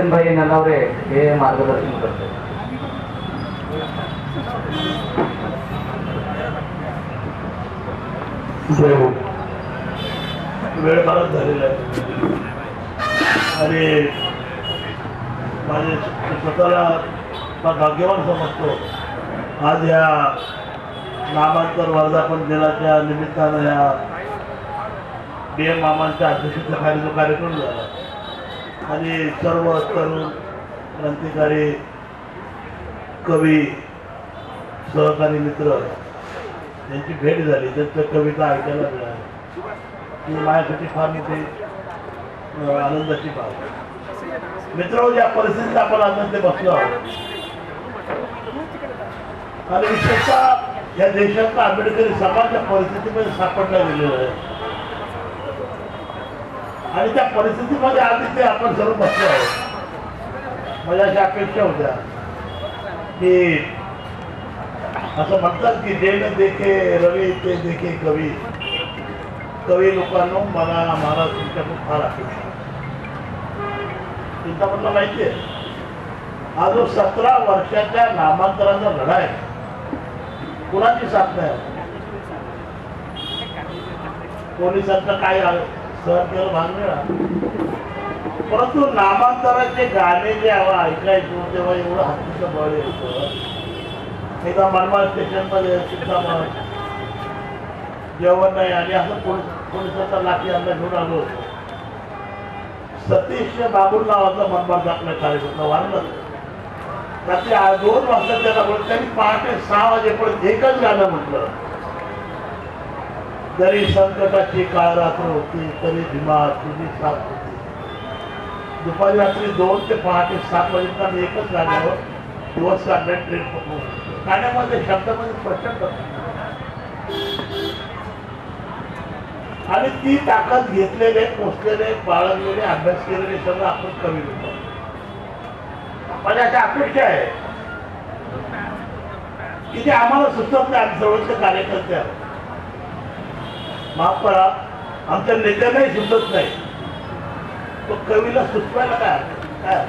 सचिनभाई ननावरे हे मार्गदर्शन करतात. जय हो. वेळ फारच झालेला आहे. आणि माझे स्वतःला फार भाग्यवान समजतो. आज या नामांतर वर्धापन दिनाच्या निमित्तानं या डी एम मामांच्या अध्यक्षतेखाली जो कार्यक्रम झाला. आणि सर्व तरुण क्रांतिकारी कवी सहकारी मित्र यांची भेट झाली. त्यांच्या कविता ऐकायला मिळाली ही माझ्यासाठी फार मोठी आनंदाची बाब. मित्र ज्या परिस्थितीत आपण आनंद बसलो आहोत. आणि विशेषतः या देशातला आंबेडकरी समाज या परिस्थितीमध्ये सापडला गेलेला आहे. आणि त्या परिस्थितीमध्ये आज ते आपण सर्व बसलो आहोत. माझ्या अशा अपेक्षा होत्या की असं म्हणतात की जे देखे रवी ते देखे कवी. कवी लोकांना मला मला तुमच्याकडून फार अपेक्षा. तुमचा म्हटलं माहिती आहे. हा जो सतरा वर्षाच्या नामांतराचा लढा आहे कुणाची साथ नाही? पोलिसांचं काय सर केलं भाग मिळा परंतु नामांतराचे गाणे जे आवा ऐकायचो तेव्हा एवढं हत्तीचं बळ यायचं. एकदा मनमाड स्टेशनमध्ये सुद्धा जेवण नाही आणि असं पोलीस पोलिसाचा लाठी आमला घेऊन आलो होतो. सतीश बाबूल नावाचा मनमाड आपल्या कार्यक्रम वाढलं रात्री दोन वाजता त्याला बोलत त्यांनी पहाटे सहा वाजेपर्यंत एकच गाणं म्हटलं. जरी संकटाची काळ रात्र होती तरी भीमा तुझी साथ होती. दुपारी रात्री दोन ते पहाटे सात वाजेपर्यंत आम्ही एकच गाण्यावर दिवस काढण्यात ट्रेन पकडून. गाण्यामध्ये शब्दामध्ये स्पष्ट आणि ती ताकद घेतलेले पोचलेले बाळगलेले अभ्यास केलेले सगळं आपण कमी होतो. माझ्या अशा अपेक्षा आहे. की ते आम्हाला सुचत नाही आम्ही जवळचे कार्यकर्ते आहोत. माफ करा आमच्या नेत्यांनाही सुचत नाही. तो कवीला सुचवायला काय काय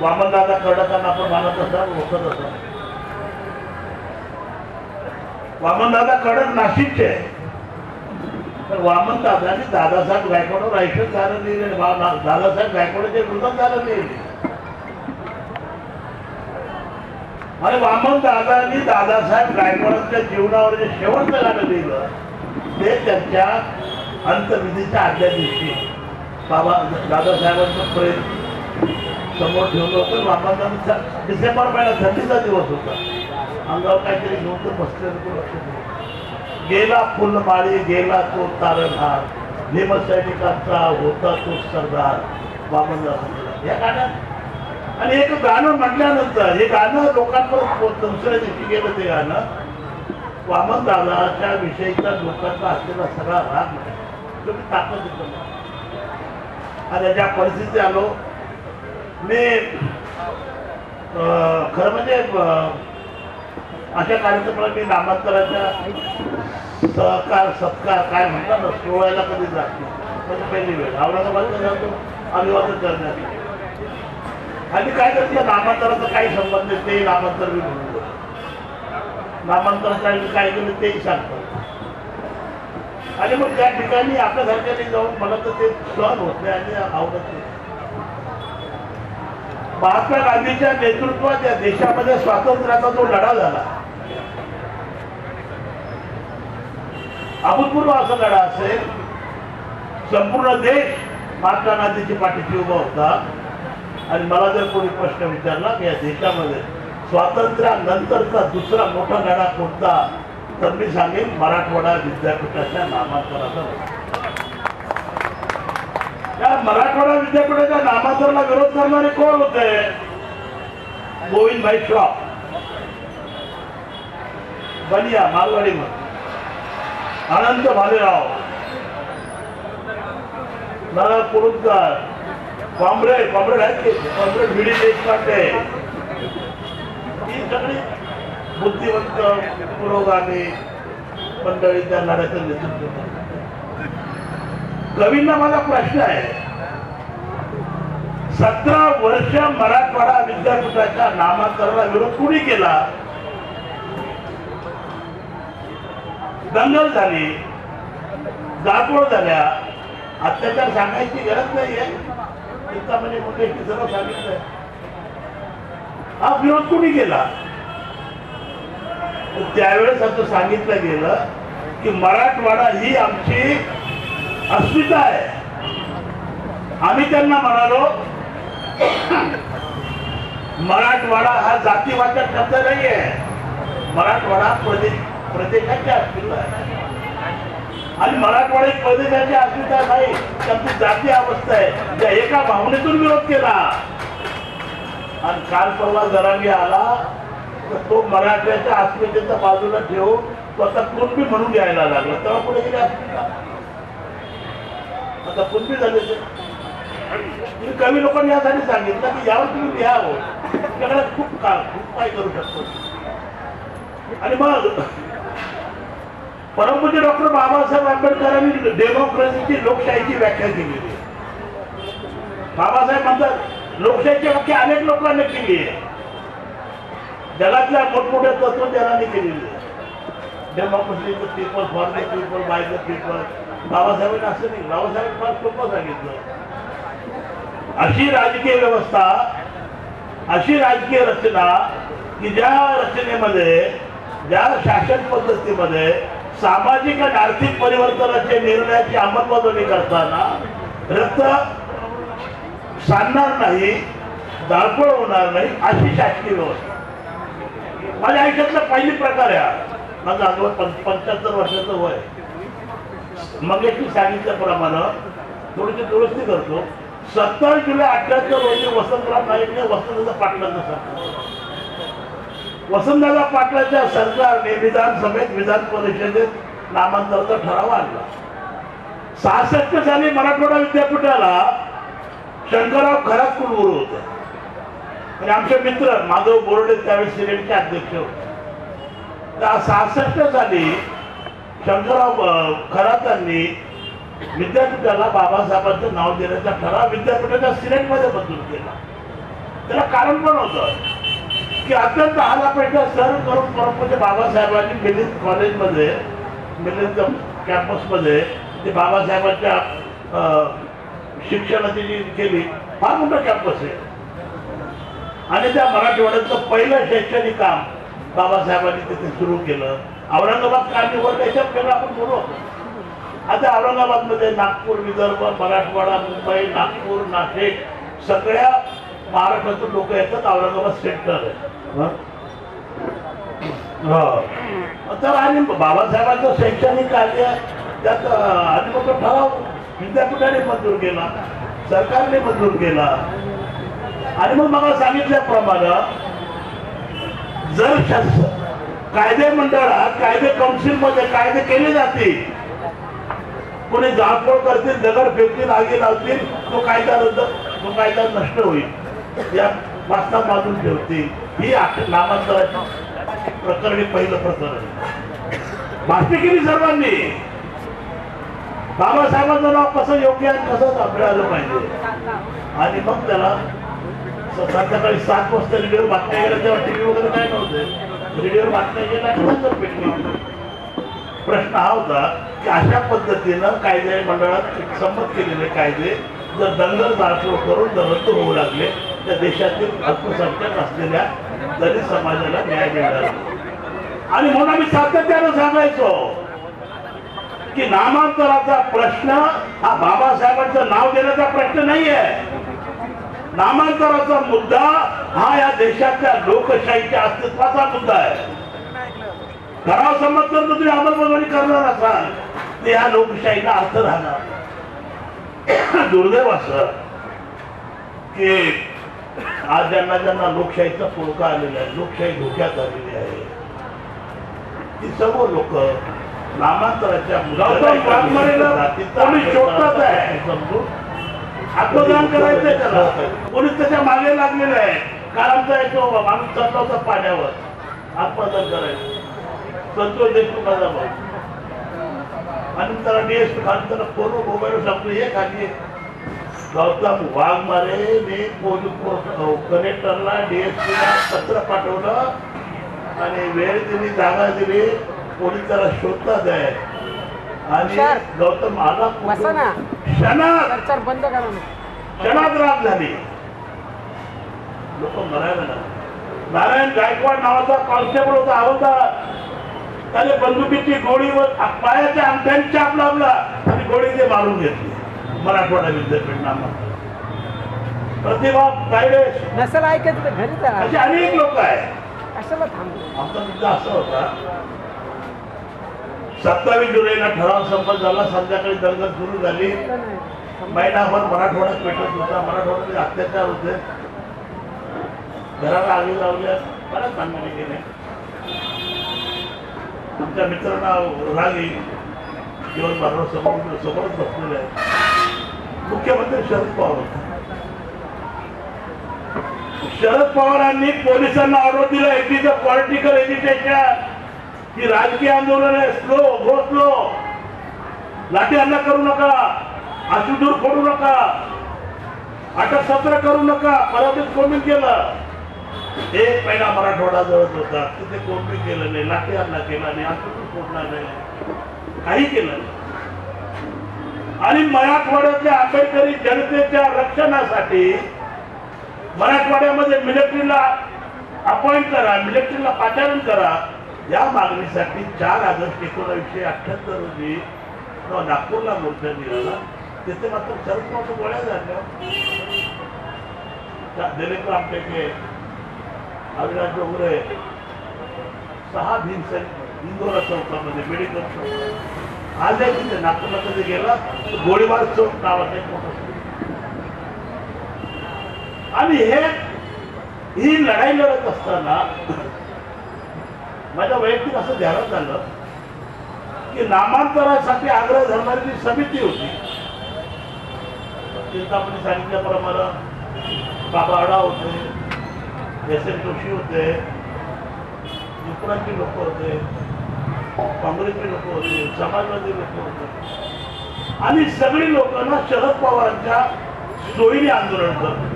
वामनदादा कडकांना आपण मानत असा ओळखत असा वामनदादा कडक नाशिकचे आहे. तर वामन दादानी दादासाहेब गायकवाडवर ऐकत झालं नाही दादासाहेब गायकवाडचे मृदन झालं लिहिले आणि वामन दादांनी दादासाहेब गायकवाडांच्या जीवनावर जे शेवटचं गाणं लिहिलं ते त्यांच्या अंतविधीच्या आदल्या दिवशी बाबा दादासाहेबांचं प्रेम समोर ठेवलं होतं. वामनदादा डिसेंबर महिना थंडीचा दिवस होता. अंगावर काहीतरी घेऊन तर बसलेलं तो लक्ष गेला फुलमाळी गेला तो तारणहार भीमसैनिकांचा होता तो सरदार. वामनदादा या गाण्यात आणि एक गाणं म्हटल्यानंतर हे गाणं लोकांपर्यंत पोहोच- दुसऱ्या दिवशी गेलं ते गाणं. वामन दादाच्या विषयीचा लोकांचा असलेला सगळा राग तो ताकद देतो आणि ज्या परिस्थिती आलो मी खरं म्हणजे अशा कार्यक्रमाला मी नामांतराच्या सहकार सत्कार काय म्हणतात ना सोहळ्याला कधी जात नाही. म्हणजे पहिली वेळ. औरंगाबादला जातो अभिवादन करण्यासाठी आणि काय करतो? नामांतराचा काही संबंध नाही ते नामांतर मी म्हणतो नामांतराचा काय केलं तेही सांगतो आणि मग त्या ठिकाणी आपल्या आपल्यासारख्याने जाऊन मला तर ते सहन होत नाही आणि आवडत नाही. महात्मा गांधीच्या नेतृत्वात या देशामध्ये स्वातंत्र्याचा जो लढा झाला अभूतपूर्व असा लढा असेल संपूर्ण देश महात्मा गांधीची पाठीशी उभा होता. आणि मला जर कोणी प्रश्न विचारला की या देशामध्ये स्वातंत्र्यानंतरचा दुसरा मोठा लढा कोणता तर मी सांगेन मराठवाडा विद्यापीठाच्या नामांतराचा या मराठवाडा विद्यापीठाच्या नामांतराला विरोध करणारे कोण होते? गोविंदभाई श्रॉ बनिया मालवाडी अनंत भालेराव. नाना कुरुंदकर. कॉम्रेड कॉम्रेड आहेत की? Comrade V D Deshpande. ही सगळी बुद्धिवंत पुरोगामी मंडळी त्या लढ्याचं नेतृत्व करतात. कवींना माझा प्रश्न आहे सतरा वर्ष मराठवाडा विद्यापीठाच्या नामांतरणाला विरोध कुणी केला? दंगल झाली जाळपोळ झाल्या अत्याचार सांगायची गरज नाहीये. चिंतामणी मुंडे सर्व सांगितलंय हा विरोध कुणी केला? त्यावेळेस असं सांगितलं गेलं की मराठवाडा ही आमची अस्मिता आहे. आम्ही त्यांना म्हणालो मराठवाडा हा जातीवाचक शब्द नाही आहे मराठवाडा प्रदेश प्रदेशाच्या अस्मिता आहे. आणि मराठवाडा एक प्रदेशाची अस्मिता नाही त्यांची जाती अवस्था आहे. त्या एका भावनेतून विरोध केला. आणि काल परवा जरांगी आला तर तो मराठ्याच्या अस्मितेच्या बाजूला ठेवून स्वतः कुणबी म्हणून यायला लागला. तेव्हा पुढे गेली अस्मिता. आता कुणबी झाले तुम्ही कवी लोकांनी यासाठी सांगितलं की यावर तुम्ही लिहावं हो. तुमच्याकडे खूप काळ खूप काय करू शकतो. आणि मग परमपूज्य डॉक्टर बाबासाहेब आंबेडकरांनी डेमोक्रेसीची लोकशाहीची व्याख्या केलेली बाबासाहेब म्हणतात लोकशाहीची व्याख्या अनेक लोकांनी केली आहे. जगातल्या मोठमोठ्या तत्वज्ञानाने केलेली आहे democracy people for the people by the people. बाबासाहेबांनी असं नाही बाबासाहेब फार सोपं सांगितलं. अशी राजकीय व्यवस्था अशी राजकीय रचना की ज्या रचनेमध्ये ज्या शासन पद्धतीमध्ये सामाजिक आणि आर्थिक परिवर्तनाचे निर्णयाची अंमलबजावणी करताना रक्त सांडणार नाही दाळपळ होणार नाही अशी शासकीय व्यवस्था. माझ्या आयुष्यातला पहिली प्रकार आहे माझा माझं आजोबा पंच्याहत्तर वर्षाचं वय मग सांगितल्याप्रमाणे थोडीशी दुरुस्ती करतो. सत्तर जुलै अठ्याहत्तर रोजी वसंतराव नाईकने वसंतदादा पाटलांचं सांगितलं वसंतदादा पाटलाच्या सरकारने विधानसभेत विधान परिषदेत नामांतराचा ठराव आणला. सहासष्ट साली मराठवाडा विद्यापीठाला शंकरराव खरात कुलगुरू होते. आणि आमचे मित्र माधव बोर्डे त्यावेळी सिनेटचे अध्यक्ष होते. त्या सहासष्ट साली शंकरराव खरातांनी विद्यापीठाला बाबासाहेबांचं नाव देण्याचा ठराव विद्यापीठाच्या सिनेटमध्ये मंजूर केला. त्याला कारण पण होतं. की अत्यंत आलापेक्षा सर करून परंपरे म्हणजे बाबासाहेबांनी मिलिंद कॉलेजमध्ये मिलिंद कॅम्पसमध्ये ते बाबासाहेबांच्या शिक्षणाची जी केली फार मोठा कॅम्पस आहे. आणि त्या मराठवाड्याचं पहिलं शैक्षणिक काम बाबासाहेबांनी तिथे सुरू केलं. औरंगाबाद का निवड त्याच्यात केलं आपण बोलू. आता औरंगाबादमध्ये नागपूर विदर्भ मराठवाडा मुंबई नागपूर नाशिक सगळ्या महाराष्ट्रातून लोक येतात औरंगाबाद सेंटर आहे. तर आणि बाबासाहेबांचं शैक्षणिक कार्य त्यात आणि मग तो ठराव विद्यापीठाने मंजूर केला सरकारने मंजूर केला. आणि मग मला सांगितल्याप्रमाणे जर कायदे मंडळात कायदे काउन्सिलमध्ये कायदे केले जातील कोणी जाळपोळ करतील दगड फेकतील आगी लावतील तो कायदा रद्द तो कायदा नष्ट होईल. या वाचना बाजून ठेवतील ही आख- नामांतराची प्रकरणी पहिलं प्रकरण भाषणी केली सर्वांनी बाबासाहेबांचं नाव कसं योग्य आणि कसं आलं पाहिजे? आणि मग त्याला संध्याकाळी सात वाजता रेडिओ बातम्या गेल्या तेव्हा टीव्ही वगैरे काय नव्हते. रेडिओवर बातम्या गेल्या पेटली प्रश्न हा होता की अशा पद्धतीनं कायदे मंडळात संमत केलेले कायदे जर दंगल दाखल करून जर रद्द होऊ लागले त्या देशातील अल्पसंख्याक असलेल्या दलित समाजाला न्याय मिळणार आणि म्हणून आम्ही सातत्यानं सांगायचो की नामांतराचा प्रश्न हा बाबासाहेबांचं नाव देण्याचा प्रश्न नाही आहे नामांतराचा मुद्दा हा या देशाच्या लोकशाहीच्या अस्तित्वाचा मुद्दा आहे. ठराव संमत तर तुम्ही अंमलबजावणी करणार असाल तर या लोकशाहीला अर्थ राहणार. दुर्दैव असं की आज ज्यांना ज्यांना लोकशाहीचा पुळका आलेला आहे लोकशाही धोक्यात आलेली आहे. ती सर्व लोक नामांतराच्या. समजून आत्मदान करायचंय त्याला. पोलीस त्याच्यामागे लागलेले आहे काल आमचा एक तो माणूस होता पाण्यावर. आत्मदान करायचं. संतोष देशमुखाचा भाऊ आणि त्याला डीएसपी खाली त्याला फोन मोबाईल सांगतो हे खाली. गौतम वाघमारेने पोलीस कलेक्टरला डीएसपीला पत्र पाठवलं आणि वेळ दिली जागा दिली पोलीस त्याला शोधतात आहे आणि. गौतम आला क्षणात क्षणात रात झाली. लोक मरायला नारायण गायकवाड नावाचा कॉन्स्टेबल होता होता त्याने बंदुकीची गोळी व पायाच्या चाप लावला आणि गोळी ते मारून घेतली. मराठवाडा विद्यापीठ नामात. प्रतिभा तायडे नसेल ऐकायचं तर घरी जा. असे अनेक लोक आहेत. कशाला थांबतो आमचा मुद्दा असा होता सत्तावीस जुलैला ठराव संपत झाला संध्याकाळी दंगल सुरू झाली. महिनाभर मराठवाड्यात पेटत होता मराठवाड्यात अत्याचार होते. घराला आगी लावल्या बऱ्याच भांडणे केले. आमच्या मित्रांना राग मारणं समोर समोरच बसलेले आहे मुख्यमंत्री शरद पवार होते. शरद पवारांनी पोलिसांना ऑर्डर दिला इट पॉलिटिकल एज्युकेशन ही राजकीय आंदोलन आहे स्लो गो स्लो लाठी हल्ला करू नका आशुदूर फोडू नका अटक सत्र करू नका पराभूत कोणी केलं? एक महिना मराठवाडा जळत होता तिथे कोणी केलं नाही लाठी हल्ला केला नाही आशुदूर फोडला नाही काही केलं नाही. आणि मराठवाड्यातल्या आंबेडकरी जनतेच्या रक्षणासाठी मराठवाड्यामध्ये मिलिटरीला अपॉइंट करा मिलिटरीला पाचारण करा या मागणीसाठी चार ऑगस्ट एकोणावीसशे अठ्ठ्याहत्तर रोजी नागपूरला मोर्चा निघाला तिथे मात्र शरद पवार गोळ्या झाल्या. त्या दिलीप रामटेके अविनाश डोंगरे सहा भीमसेन इंदोरा चौकामध्ये मेडिकल चौकामध्ये आज आहे तिथे नागपूरला कधी गेला तर गोळीबार चौक नावाचा एक मोठा आणि हे ही लढाई लढत असताना माझ्या वैयक्तिक असं ध्यानात आलं की नामांतरासाठी आग्रह धरणारी जी समिती होती चिंतामणी सांगितल्याप्रमाणे बाबा अडा होते एस एन जोशी होते विप्रांची लोक होते काँग्रेसची लोक होते समाजवादी लोक होते. आणि सगळी लोकांना शरद पवारांच्या सोयीने आंदोलन करत.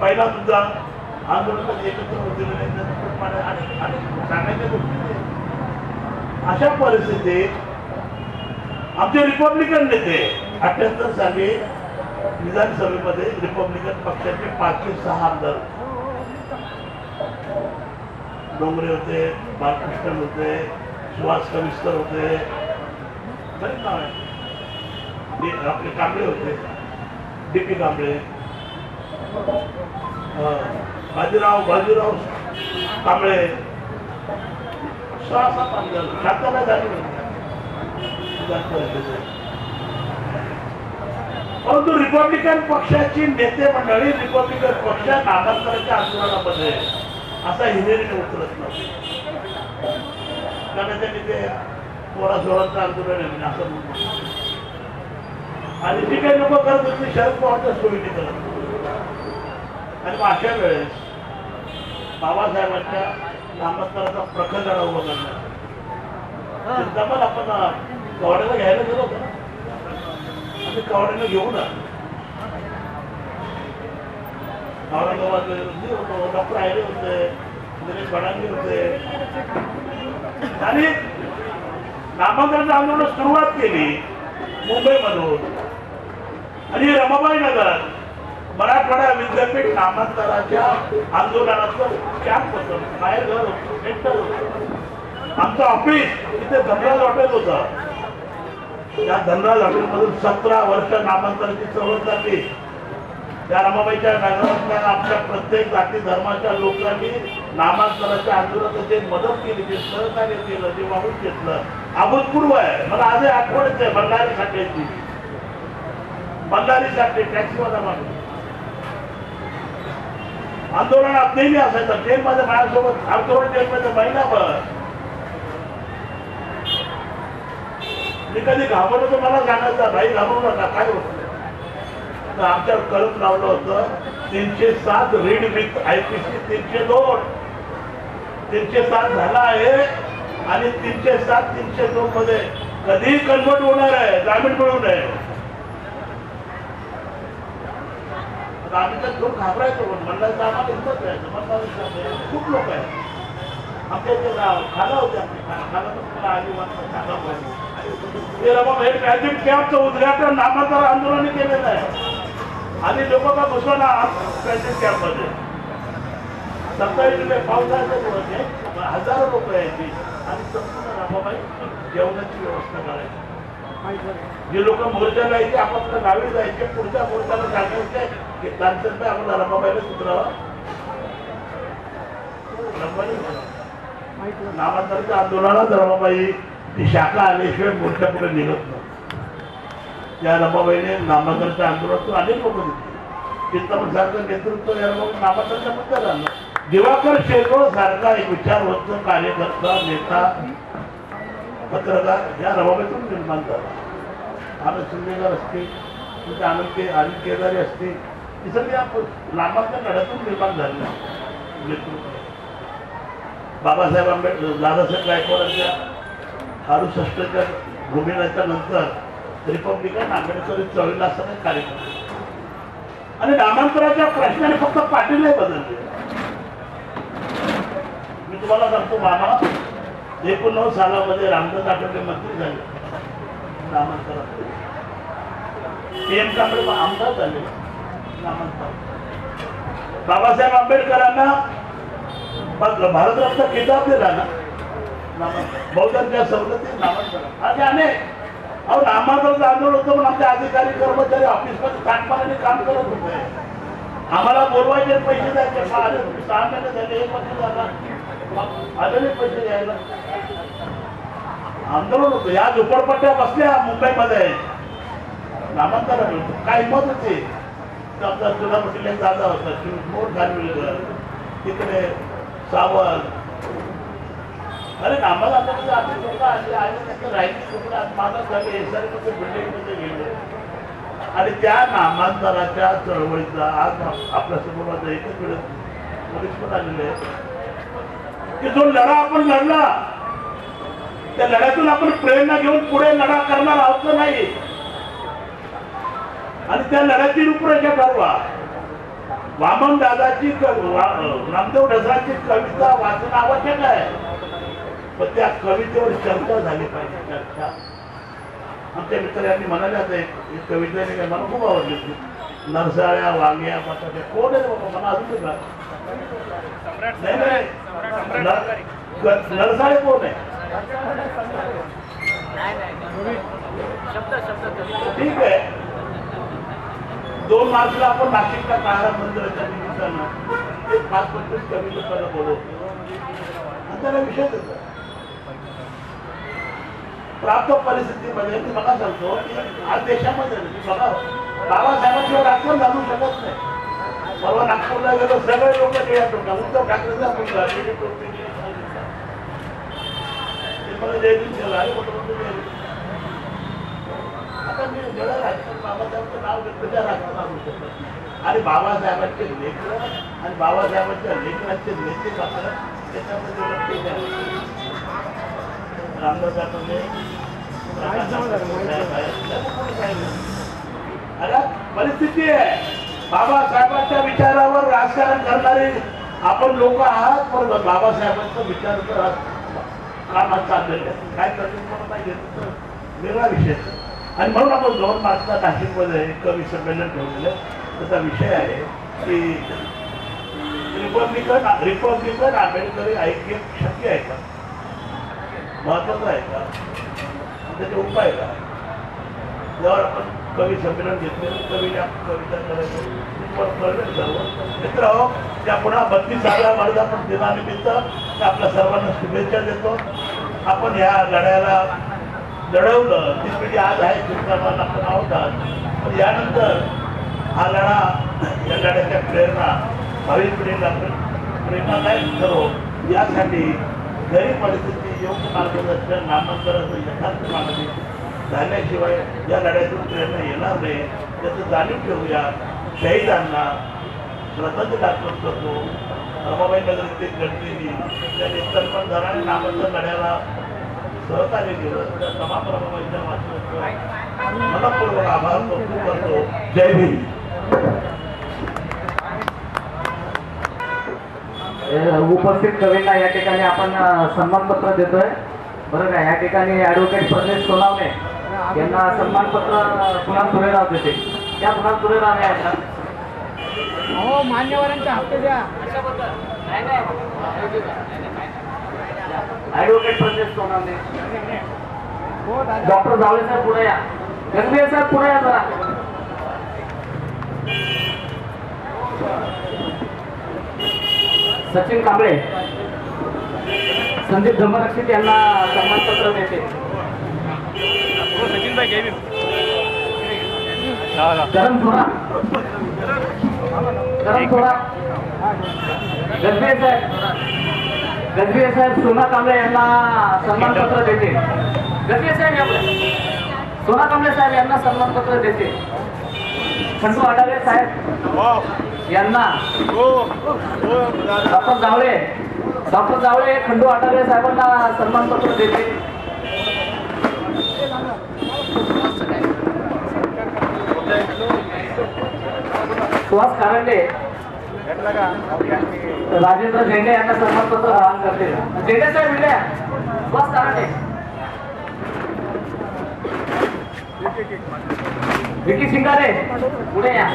पहिला मुद्दा आंदोलन एकत्र होते सांगायच्या गोष्टी अशा परिस्थितीत आमचे रिपब्लिकन नेते अठ्याहत्तर साली विधानसभेमध्ये रिपब्लिकन पक्षाचे पाचशे सहा आमदार होते. डोंगरे होते बालकृष्णन होते सुहास कविस्तर होते. बरेच नाव आहे. आपले कांबळे होते. D P Kamble Bajirao Bajirao Kamble. सहा सात आमदार शांतता झाली होती. परंतु रिपब्लिकन पक्षाची नेते मंडळी रिपब्लिकन पक्ष नामांतराच्या आंदोलनामध्ये असा हिरेरीने उतरत नव्हते कारण त्यांनी ते पोरा सोळाचं आंदोलन आहे म्हणजे असं म्हणतो आणि जी काही लोक करत होती शरद पवारच्या सोयीने करत. आणि मग अशा वेळेस बाबासाहेबांच्या नामांतराचा प्रखर लढा उभा करण्यात चिंतामण आपण कवड्याला घ्यायला गेलो होतो ना. आम्ही कवड्याला घेऊन आलो होतो डॉक्टर होते दिनेश भडांगे होते आणि नामांतराचं आंदोलन सुरुवात केली मुंबईमधून आणि रमाबाई नगर मराठवाडा विद्यापीठ नामांतराच्या आंदोलनाचं कॅम्प होतं बाहेर घर होतं सेंटर होतं आमचं ऑफिस इथे धनराज हॉटेल होतं त्या धनराज हॉटेलमधून सतरा वर्ष नामांतराची चळवळ झाली त्या रमाबाईच्या नगरातल्या आपल्या प्रत्येक जाती धर्माच्या लोकांनी नामांतराच्या आंदोलनात जे मदत केली जे सहकार्य केलं जे वाहून घेतलं अभूतपूर्व आहे. मला आजही आठवणच आहे बंडारी साठ्याची बंडारी साठे टॅक्सीवाला माणूस. आंदोलनात नेहमी असायचं. जेलमध्ये माझ्यासोबत आंदोलन जेलमध्ये महिनाभर मी कधी घाबरलो तर मला सांगायचं नाही घाबरू नका काय होतं? आमच्यावर कलम लावलं होतं तीनशे सात read with I P C तीनशे दोन. तीनशे सात झाला आहे आणि तीनशे सात तीनशे दोन मध्ये कधी कन्वर्ट होणार आहे जामीन मिळू नये. आम्ही तर घाबरायचो म्हणलं आम्हाला खूप लोक आहेत. आमच्या इथे खाला होते आम्ही खाला. तर खाला पाहिजे. ते उद्घाटन नामाचं आंदोलन केलेलं आहे. आणि लोक का बसवायला ना कॅम्पमध्ये. सकाळी रुपये पावसाळ्याचे दिवस आहे. हजारो लोक यायची आणि संपूर्ण रमाबाई जेवणाची व्यवस्था करायची. जे लोक मोर्चाला यायचे आपापल्या गावी जायचे. पुढच्या मोर्चाला सांगायचे की तांत्रिक आपण रमाबाईला सुधरावा. रमाबाई नामांतराच्या आंदोलनात रमाबाई ती शाखा आल्याशिवाय मोर्चा पुढे निघत नाही. त्या रमाबाईने नामांतराच्या आंदोलनातून अनेक लोक दिली चिंतामण सारखं नेतृत्व या रमाबाई नामांतराच्या मुद्द्यात आणलं दिवाकर शेजवळ सारखा एक विचारवंत कार्यकर्ता नेता पत्रकार या रमाबाईतून निर्माण झाला. आनंद शिंदेकर असतील तिथे आनंद के आनंद केदारी असते ही सगळी आपण नामांतर लढ्यातून निर्माण झाली. आहे. नेतृत्व. बाबासाहेब आंबेडकर दादासाहेब गायकवाडांच्या अडुसष्टच्या भूमिनाच्या नंतर रिपब्लिकन आंबेडकरी चळवळीला असताना कार्यक्रम. आणि नामांतराच्या प्रश्नाने फक्त पाटील नाही बदलले. मी तुम्हाला सांगतो मामा एकोणनव्वद सालामध्ये रामदास आठवले मंत्री झाले. नामांतरात पीएम कांबळे आमदार झाले. नामांतर बाबासाहेब आंबेडकरांना भारतरत्न किताब दिला ना? नामांतर बहुजनच्या सवलती नामांतर आणि अनेक अहो आम्हाला आंदोलन होतं पण आमचे अधिकारी कर्मचारी ऑफिसमध्ये ताटमानाने काम करत होते. आम्हाला बोलवायचे पैसे द्यायचे. सहा सहा महिने झाले एक वर्ष झाला. मग आलेले पैसे द्यायला. आंदोलन होतं. या झोपडपट्ट्या बसल्या मुंबईमध्ये. नामांतर काय मत होते? आमचा जुना पटेल एक दादा होता. मोठ खानविलकर तिकडे सावंत अरे आम्हाला आता कसं आम्ही लोक आले आले राहिली तिकडे आज मानस एसआरमध्ये बिल्डिंगमध्ये गेले. आणि त्या नामांतराच्या चळवळीचा आज आपल्यासमोर आता एकच वेळ पोलीस पण आलेले की जो लढा आपण लढला त्या लढ्यातून आपण प्रेरणा घेऊन पुढे लढा करणार आहोत नाही? आणि त्या लढ्याची रूपरेषा ठरवा. वामन दादाची रामदेव ढसाची कविता वाचणं आवश्यक आहे. पण त्या कवितेवर चर्चा झाली पाहिजे चर्चा. आमच्या मित्र यांनी म्हणाले आता एक कविता नाही काय मला खूप आवडली होती. नरसाळ्या वांग्या बटाट्या कोण आहे बाबा? मला अजून नाही. नरसाळे कोण आहे? ठीक आहे. दोन मार्चला आपण नाशिकला काळा मंदिराच्या निमित्तानं पाच पंचवीस कमी लोकांना बोलवतो. आता त्याला विषय देतो. प्राप्त परिस्थितीमध्ये मी मला सांगतो की आज देशामध्ये बघा बाबासाहेबांशिवाय राजकारण घालू शकत नाही. परवा नागपूरला गेलो सगळे लोक उद्धव ठाकरेचा मुलगा ते मला जयदीप आता मी जेवढं राजकारण बाबासाहेबांचं नाव घेतलं त्या राजकारण आणि बाबासाहेबांचे लेखन आणि बाबासाहेबांच्या लेखनाचे नेते मात्र त्याच्यामध्ये रामदास आठवले अरे परिस्थिती आहे. बाबासाहेबांच्या विचारावर राजकारण करणारे आपण लोक आहात पण बाबासाहेबांचा विचार तर कामात चाललेले आहे. काय करतो नाही घेत वेगळा विषय आणि म्हणून आपण दोन मार्चला नाशिकमध्ये कवी संमेलन ठेवलेलं त्याचा विषय आहे की रिपब्लिकन रिपब्लिकन आंबेडकरी ऐक्य शक्य आहे का? महत्वाचं आहे का? आणि त्याचे उपाय का? जेव्हा आपण कवी संमेलन घेतले कवीने आपण कविता करायचं. तुम्हाला सर्व. मित्र हो त्या पुन्हा बत्तीसाव्या वर्धापन दिनानिमित्त आपल्या सर्वांना शुभेच्छा देतो. आपण ह्या लढ्याला लढवलं. ती पिढी आज आहे चिंतामान आपण आवडतात पण यानंतर हा लढा या लढ्याच्या प्रेरणा भावी पिढीला प्रेरणा प्रेरणादायक ठरव यासाठी जरी परिस्थिती योग्य मार्गदर्शन नामांतराचं यथार्थ मागणी झाल्याशिवाय या लढ्यातून प्रेरणा येणार नाही. त्याचं जाणीव ठेवूया शहीदांना श्रद्धांजली अर्पण करतो. रमाबाई नगर ते गडचिनी त्यांनी तर्पण धराने नामांतर लढ्याला सहकार्य केलं. त्या तमाम रमाबाईच्या वाचनाचं मनपूर्वक आभार करतो. जय भीम. उपस्थित कवींना या ठिकाणी आपण सन्मानपत्र देतोय. बरं का या ठिकाणी ॲडव्होकेट प्रदेश सोनावणे यांना सन्मानपत्र कुणाल सुरेराव देते त्या कुणाल सुरेराव आहेत ना? हो मान्यवरांचे हप्ते द्या. ॲडव्होकेट प्रदेश सोनावणे. हो डॉक्टर जावळे साहेब पुढे या. गंभीर साहेब पुढे या जरा. सचिन कांबळे. संदीप धर्मरक्षित यांना सन्मानपत्र देते करण थोडा करण थोडा गजबीर साहेब. गजबीर साहेब सोना कांबळे यांना सन्मानपत्र देते. गजबीर साहेब. सोना कांबळे साहेब यांना सन्मानपत्र देते. खंडू आडाले साहेब. यांना. डॉक्टर जावळे डॉक्टर जावळे खंडू आटारे साहेबांना सन्मानपत्र देते. सुहास कारंडे राजेंद्र झेंडे यांना सन्मानपत्र प्रदान करते. झेंडे साहेब मिळले सुहास कारंडे विकी शिंगारे पुढे या.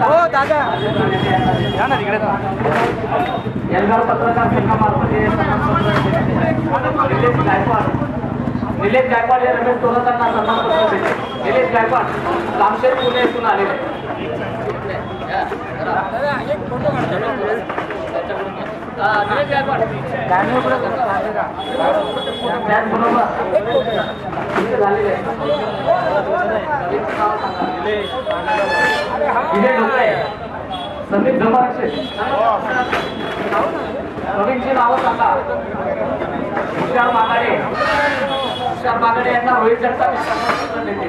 हो. दादा. या ना तिकडे एल्गार पत्रकार संघामार्फत निलेश गायकवाड. निलेश गायकवाड हे रमेश तोरतांना सन्मानपत्र देते निलेश गायकवाड कामशेत पुणे येथून आलेले. दादा एक फोटो हा, निलेश गायकवाड त्याचबरोबर इथे झालेले विजय ढोकळे संदीप धर्माक्षे प्रवीणची नावं सांगा तुषार मागाडे तुषार मागाडे यांना रोहित जगताप हे सन्मानपत्र देते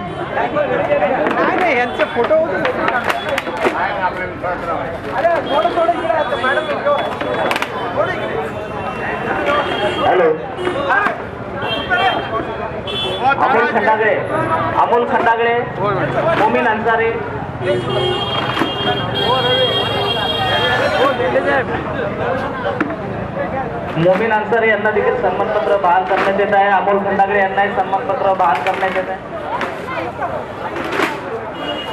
नाही नाही यांचे फोटो हॅलो अमोल खंडागळे. अमोल खंडागळे. मोमीन अन्सारी मोमीन अन्सारी यांना देखील सन्मानपत्र बहाल करण्यात येत आहे. अमोल खंडागळे यांनाही सन्मानपत्र बहाल करण्यात येत आहे.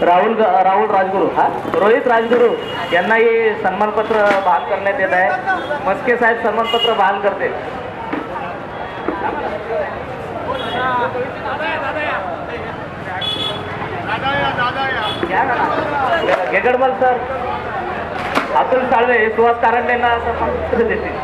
राहुल राहुल राजगुरू हा? रोहित राजगुरू यांनाही सन्मानपत्र बहाल करण्यात येत आहे. मस्के साहेब सन्मानपत्र बहाल करते गेगडमल सर. अतुल साळवे सुहास कारंडेंना सन्मानपत्र देते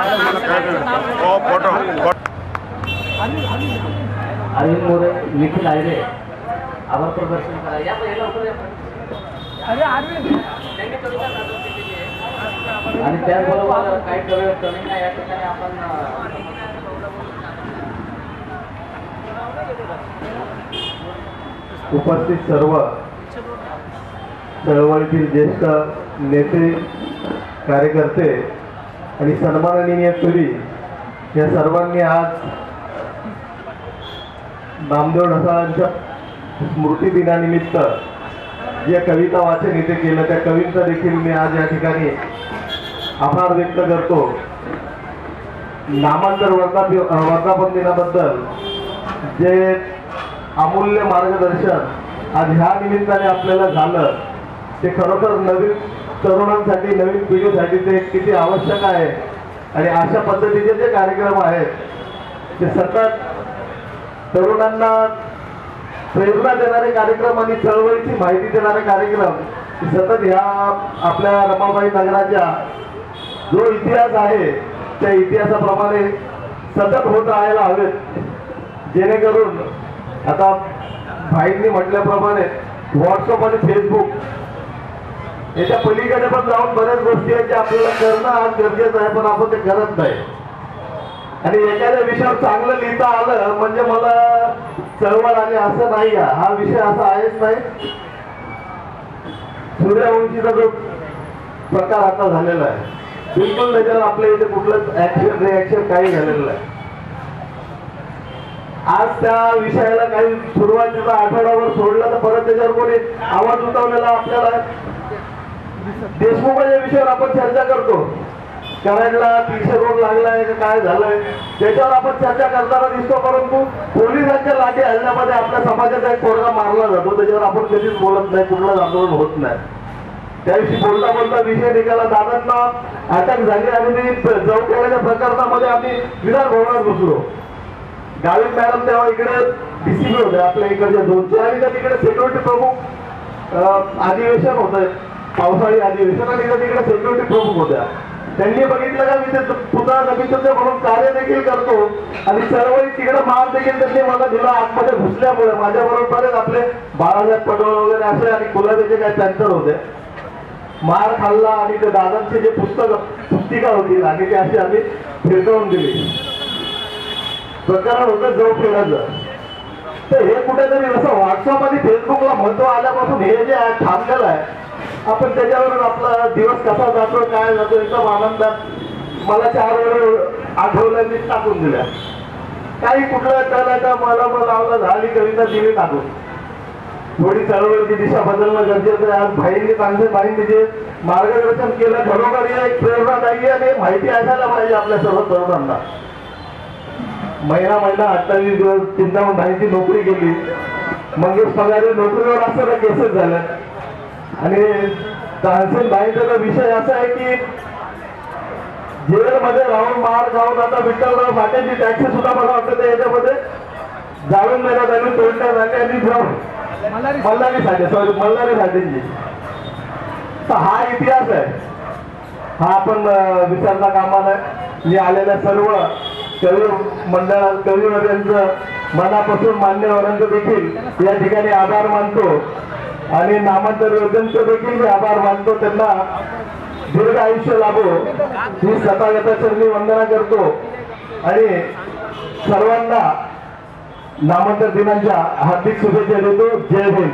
हो फोटो अरविंद मोरे निखिल आयरे आभार प्रदर्शन करा या पण, हे लवकर या पण. अरे अरविंद त्यांनी कविता सादर केलेली आहे. आणि त्याचबरोबर काही कवी कवींना या ठिकाणी आपण अं, उपस्थित सर्व चळवळीतील ज्येष्ठ नेते कार्यकर्ते आणि सन्माननीय पिढी या सर्वांनी आज नामदेव ढसाळांच्या स्मृती दिनानिमित्त जे कविता वाचन इथे केलं त्या कवींचा देखील मी आज या ठिकाणी आभार व्यक्त करतो. नामांतर वर्धा वर्धापन दिनाबद्दल जे अमूल्य मार्गदर्शन आज ह्या निमित्ताने आपल्याला झालं. ते खरोखर नवीन तरुणांसाठी नवीन पिढीसाठी ते किती आवश्यक आहे आणि अशा पद्धतीचे जे कार्यक्रम आहेत ते सतत तरुणांना प्रेरणा देणारे कार्यक्रम आणि चळवळीची माहिती देणारे कार्यक्रम सतत ह्या आपल्या रमाबाई नगराच्या जो इतिहास आहे त्या इतिहासाप्रमाणे सतत होत राहायला हवेत. जेणेकरून आता भाईंनी म्हटल्याप्रमाणे व्हॉट्सअप आणि फेसबुक याच्या पलीकडे पण जाऊन बऱ्याच गोष्टी आहेत ज्या आपल्याला करणं आज गरजेचं आहे पण आपण ते करत नाही. आणि एखाद्या विषयावर चांगलं लिहिता आलं म्हणजे मला चळवळ आली असं नाही हा विषय असा आहेच नाही. सूर्यवंशीचा जो प्रकार आता झालेला आहे. बिलकुल त्याच्यावर आपल्या इथे कुठलंच ऍक्शन रिॲक्शन काही झालेलं नाही. आज त्या विषयाला काही सुरुवातीचा आठवड्यावर सोडला तर परत त्याच्यावर कोणी आवाज उठवलेला आपल्याला? देशमुखाच्या विषयावर आपण चर्चा करतो. कराडला तीनशे रोड लागलाय का काय झालंय? त्याच्यावर आपण चर्चा करताना दिसतो परंतु पोलिसांच्या लाठी हल्ल्यामध्ये आपल्या समाजाचा एक पोरगा मारला जातो. त्याच्यावर आपण कधीच बोलत नाही कुठलाच आंदोलन होत नाही. त्याविषयी बोलता बोलता विषय निघाला. दादांना अटक झाली आणि मी जाऊ केल्याच्या प्रकरणामध्ये आम्ही विधानभवनात घुसलो. गावित मॅडम तेव्हा इकडे डीसीपी होते. आपल्या इकडच्या दोन आणि तिकडे सेक्युरिटी प्रमुख अं, अधिवेशन होतं. पावसाळी अधिवेशन आणि तिकडे सेक्युरिटी प्रमुख होत्या. त्यांनी बघितलं का मी ते पुन्हा नवीन म्हणून कार्य देखील करतो. आणि सर्व तिकडे मान देखील त्यांनी मला दिला. आतमध्ये घुसल्यामुळे माझ्या बरोबर आपले बाळासाहेब पटोळ वगैरे असे आणि कुलाबेचे काही पॅन्टर होते. मार खाल्ला आणि ते दादांचे जे पुस्तक पुस्तिका होती आणि ते अशी आम्ही फिरकवून दिली. प्रकरण होतं जव खेळाचं तर हे कुठेतरी असं व्हॉट्सअप आणि फेसबुकला महत्त्व आल्यापासून हे जे आहे थांबलेलं आहे. आपण त्याच्यावरून आपला दिवस कसा जातो काय जातो एकदम आनंदात मला चार वेळ आठवलं मी टाकून दिल्या. काही कुठलं त्याला मला मला लावला झाली कविता दिली टाकून. थोडी चळवळीची दिशा बदलणं गरजेचं आहे. आज भाईंनी चांगले भाईंनी जे म्हणजे मार्गदर्शन केलं. घरोघरी एक प्रेरणादायी आणि माहिती असायला पाहिजे आपल्या सर्व तरुणांना. महिना महिना अठ्ठावीस दिवस चिंतामण भाईंची नोकरी गेली मंगेश पगारे नोकरीवर असताना केसेस झाल्या आणि तानसेन भाईंचा विषय असा आहे की जेलमध्ये राहून मार खाऊन आता विठ्ठलराव फाट्याची टॅक्सी सुद्धा मला वाटतं ते याच्यामध्ये जाळून देण्यात आली तोडण्यात आली आणि जाऊन मल्हारी साठे सॉरी मल्हारी साठेंची तर हा इतिहास आहे. हा आपण अं, विसरता कामा नाही मी आलेल्या सर्व कवी मंडळ कविवर्यांचं मनापासून मान्यवरांचं देखील या ठिकाणी आभार मानतो. आणि नामांतर योजनांचं देखील मी आभार मानतो. त्यांना दीर्घ आयुष्य लाभो ही स्वतः चरणी वंदना करतो. आणि सर्वांना नामांतर दिनांच्या हार्दिक शुभेच्छा देतो. जय हिंद.